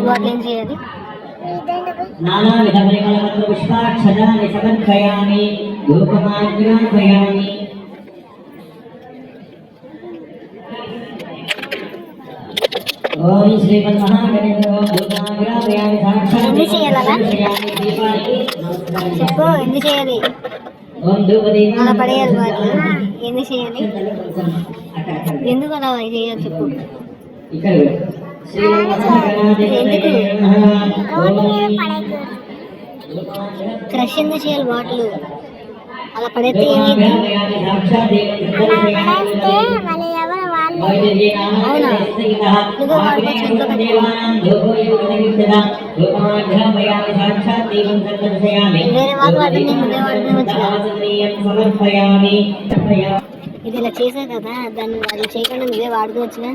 Size bottle ఏం చేయాలి నానావిధ పరిమళపత్ర పుష్పాక్షరాన్ని సమర్పయామి ధూపమాగ్రాపయామి ఓం శ్రీమన్మహాగణేంద్ర ధూపమాగ్రాపయామి సాక్షాత్ ఎన్ని చేయాలలా? దీపానికి నమస్కారం చెప్పు ఎందుకు చేయాలి? ఓం ధూపదీపం అలా పడేయాలి ఎందుకు చేయాలి? అక్కడ ఎందుకు అలా చేయాలి చెప్పు. ఇక్కడ క్రష్ ఎందుకు చేయాలి బాటిల్? అలా పడేస్తే వేరే వాడుకోవచ్చు ఇది ఇలా చేసావు కదా దాన్ని అది చేయకుండా నువ్వే వాడుకోవచ్చుగా